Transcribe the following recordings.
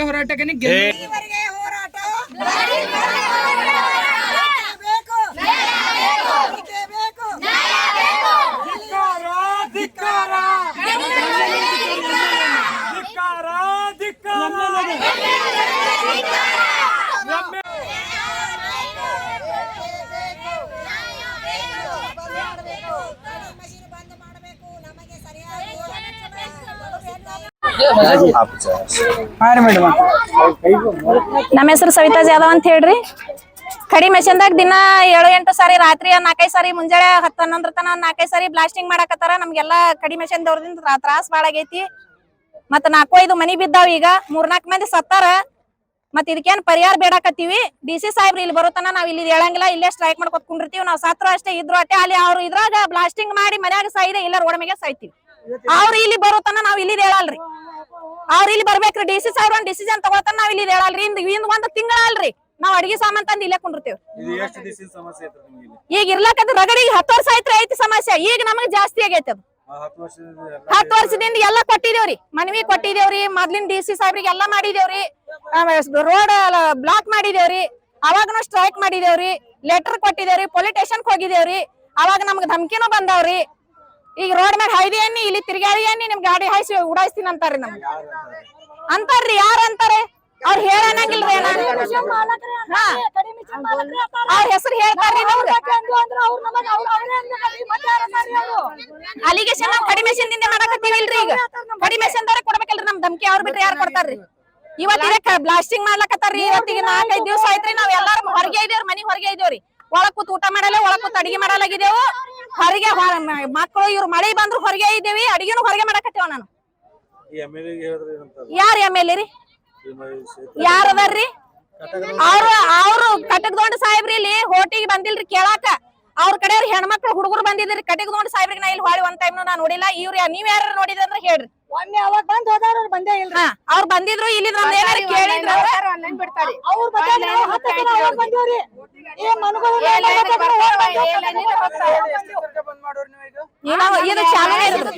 ಹೋರಾಟಕ್ಕೆ ಈವರೆಗೆ ಹೋರಾಟ. ಬೇಕೇ. ಬೇಕು. ಧಿಕ್ಕಾರ, ಧಿಕ್ಕಾರ. ಕಡಿಮೆ ಮಷೀನ್ ಬಂದ್ ಮಾಡಬೇಕು ನಮಗೆ ಸರಿಯಾಗಿ ನಮ್ಮ ಹೆಸರು ಸವಿತಾ ಜಾಧವ್ ಅಂತ ಹೇಳ್ರಿ. ಕಡಿ ಮೆಷಿನ್ದಾಗ ದಿನ ಏಳು, ಎಂಟು ಸಾರಿ ರಾತ್ರಿ ನಾಲ್ಕೈದು ಸಾರಿ ಮುಂಜಾನೆ ಹತ್ತು ಹನ್ನೊಂದ್ರ ತನ ನಾಲ್ಕೈದು ಸಾರಿ ಬ್ಲಾಸ್ಟಿಂಗ್ ಮಾಡಕತ್ತಾರ. ನಮ್ಗೆಲ್ಲ ಕಡಿ ಮೆಷಿನ್ ದವ್ರದಿಂದ ತ್ರಾಸ್ ಭಾಳ ಆಗೈತಿ. ಮತ್ತ ನಾಲ್ಕು, ಐದು ಮನಿ ಬಿದ್ದಾವ ಈಗ. ಮೂರ್ನಾಲ್ಕು ಮಂದಿ ಸತ್ತಾರ. ಮತ್ ಇದಕ್ಕೇನ್ ಪರಿಹಾರ ಬೇಡಾಕತ್ತೀವಿ. ಡಿ ಸಿ ಸಾಹೇಬ್ರು ಇಲ್ಲಿ ಬರೋತನ ನಾವ್ ಇಲ್ಲಿ ಹೇಳಂಗಿಲ್ಲ. ಇಲ್ಲೇ ಸ್ಟ್ರೈಕ್ ಮಾಡ್ಕೊತ್ ಕುಂಡಿರ್ತೀವಿ. ನಾವ್ ಸತ್ರು ಅಷ್ಟೇ ಇದ್ರು ಅಷ್ಟೇ ಅಲ್ಲಿ ಅವ್ರು ಇದ್ರಾಗ ಬ್ಲಾಸ್ಟಿಂಗ್ ಮಾಡಿ ಮನ್ಯಾಗ ಸಾಯಿದೆ ಇಲ್ಲ ರೋಡ್ ಮೇಲೆ ಸಾಯ್ತೀವಿ. ಅವ್ರು ಇಲ್ಲಿ ಬರೋತನ ನಾವ್ ಇಲ್ಲಿ ಹೇಳಲ್ರಿ. ಅವ್ರ ಇಲ್ಲಿ ಬರ್ಬೇಕ್ರಿ ಡಿ ಸಿ ಸಾಹೇಬ್ರ ಡಿಸಿಷನ್ ತಗೋತಾನ ನಾವ್ ಇಲ್ಲಿ ಹೇಳಲ್ರಿ. ಇಂದ್ ಇಂದ್ ಒಂದ್ ತಿಂಗಳ ಅಲ್ರಿ ನಾವ್ ಅಡಿಗೆ ಸಾಮಾನ್ ತಂದ್ ಇಲ್ಲೇ ಕುಂಡಿರ್ತೀವಿ. ಈಗ ಇರ್ಲಾಕದ ರಗಡಿಗೆ ಹತ್ತು ವರ್ಷ ಐತ್ರಿ ಐತಿ ಸಮಸ್ಯೆ. ಈಗ ನಮಗ್ ಜಾಸ್ತಿ ಆಗೈತೆ ಅದು. ಆ ಹತ್ತು ವರ್ಷದಿಂದ ಎಲ್ಲ ಹತ್ತು ವರ್ಷದಿಂದ ಎಲ್ಲಾ ಕೊಟ್ಟಿದೇವ್ರಿ. ಮನವಿ ಕೊಟ್ಟಿದೇವ್ರಿ ಮೊದ್ಲಿನ ಡಿ ಸಿ ಸಾಹೇಬ್ರಿಗೆ ಎಲ್ಲಾ ಮಾಡಿದೇವ್ರಿ. ರೋಡ್ ಬ್ಲಾಕ್ ಮಾಡಿದೇವ್ರಿ. ಅವಾಗನು ಸ್ಟ್ರೈಕ್ ಮಾಡಿದೇವ್ರಿ. ಲೆಟರ್ ಕೊಟ್ಟಿದೇವ್ರಿ ಪೊಲೀಸ್ ಸ್ಟೇಷನ್ ಹೋಗಿದೇವ್ರಿ. ಅವಾಗ ನಮ್ಗ್ ಧಮಕಿನೂ ಬಂದಾವ್ರಿ. ಈಗ ರೋಡ್ ಮ್ಯಾಗ ಹೈದಿ ಎಣ್ಣಿ ಇಲ್ಲಿ ತಿರ್ಗಾಡಿ ಎಣ್ಣಿ ನಿಮ್ ಗಾಡಿ ಹಾಯ್ಸಿ ಉಡಾಯಿಸ್ತೀನಿ ಅಂತಾರ್ರಿ ನಮ್ಗೆ. ಅಂತಾರ್ರಿ ಯಾರ ಅಂತಾರೆ? ಅವ್ರ ಹೇಳಂಗಿಲ್ರಿ ಅವ್ರ ಹೆಸರು ಹೇಳ್ತಾರ್ರಿ ನಮ್ಗ. ಅಲಿಗೇಷನ್ ನಾವ್ ದಿಂದ ಮಾಡಕತ್ತೀವಿಲ್ರಿ ಈಗ. ಕಡಿಮೆ ದಾರೆ ಕೊಡ್ಬೇಕಲ್ರಿ ನಮ್ ಧಮ್ಕಿ ಅವ್ರ ಬಿಟ್ರೆ ಯಾರು ಕೊಡ್ತಾರ್ರಿ? ಇವತ್ತಿನ ಬ್ಲಾಸ್ಟಿಂಗ್ ಮಾಡ್ಲಕತ್ತಾರ್ರಿ. ಇವತ್ತಿಗೆ ನಾಲ್ಕೈದು ದಿವಸ ಆಯ್ತ್ರಿ ನಾವ್ ಎಲ್ಲಾರು ಹೊರಗೆ ಇದೇವ್ರಿ ಮನಿ ಹೊರಗೆ ಇದೇವ್ರಿ. ಒಳಗ್ ಕೂತ್ ಊಟ ಮಾಡಲ್ಲ ಒಳಗ್ ಕೂತ್ ಅಡಿಗೆ ಮಾಡಲಾಗಿದೇವು ಹೊರಗೆ ಮಕ್ಕಳು ಇವ್ರು ಮಳೆ ಬಂದ್ರು ಹೊರಗೆ ಇದ್ದೀವಿ ಅಡಿಗೆನು ಹೊರಗೆ ಮಾಡಕತ್ತೀವ ನಾನು ಈ ಎಂ ಎಲ್ ಎ ಏನಂತಾರ ಯಾರ್ ಎಂ ಎಲ್ ರೀ ಯಾರ್ ಅದಾರ್ರಿ ಅವ್ರು ಅವ್ರು ಕಟಕ್ದೊಂಡ್ ಸಾಹೇಬ್ರಿ ಇಲ್ಲಿ ಹೋಟಿಗೆ ಬಂದಿಲ್ರಿ ಕೇಳಾಕ ಅವ್ರ ಕಡೆ ಹೆಣ್ಮಕ್ಳು ಹುಡುಗರು ಬಂದಿದ್ರಿ ಕಟಕ್ದೊಂಡ್ ಸಾಹೇಬ್ರಿಗೆ ನಾ ಇಲ್ಲಿ ಹೊಳಿ ಒಂದ್ ಟೈಮ್ ನಾ ನೋಡಿಲ್ಲ ಇವ್ರ ನೀವ್ ಯಾರು ನೋಡಿದ್ರಿ ಅಂದ್ರೆ ಹೇಳ್ರಿ ಒಮ್ಮೆ ಅವಾಗ ಬಂದ್ ಹೋದವ್ರು ಬಂದೇ ಇಲ್ಲ ಹಾ ಅವ್ರು ಬಂದಿದ್ರು ಇಲ್ಲಿ ನಮ್ದು ಏನಾರ ಕೇಳಿದ್ರ ಅವ್ರ ಬಗ್ಗೆ ನಾವು ಹತ್ತು ಜನ ಅವಾಗ ಬಂದೇವ್ರಿ ಈ ಮನುಗಳು ಬಂದ್ ಮಾಡೋರ್ ನೀವು ಈಗ ನಾವು ಇದು ಚಾಲನೆ ಇರೋದು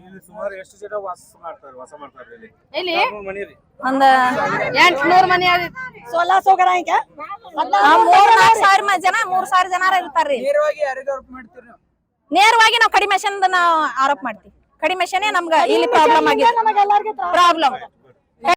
ಇಲ್ಲಿ ಸುಮಾರು ಎಷ್ಟು ಜನ ವಾಸ ಮಾಡ್ತಾರೆ ವಾಸ ಮಾಡ್ತಾರೆ ಇಲ್ಲಿ? ಇಲ್ಲಿ ಯಾರ್ನೋ ಮನಿ ರೀ. ಒಂದ್ ಎಂಟ್ನೂರ್ ಮನಿ ಆದಿ ಸೋಲಾ ಸೋಗರ ಈಗ ಆ ಮೂರ್ ನಾಲ್ಕು ಸಾವಿರ ಜನ ಮೂರ್ ಸಾವಿರ ಜನ ಇರ್ತಾರ್ರಿ. ನೇರವಾಗಿ ಯಾರಿಗ ಆರೋಪ ಮಾಡ್ತೀರಿ ನೀವು? ನೇರವಾಗಿ ನಾವು ಕಡಿಮೆ ನಾವು ಆರೋಪ ಮಾಡ್ತೀವಿ. ಕಡಿಮೆ ನಮ್ಗ ಇಲ್ಲಿ ಪ್ರಾಬ್ಲಮ್ ಆಗಿದೆ ಪ್ರಾಬ್ಲಮ್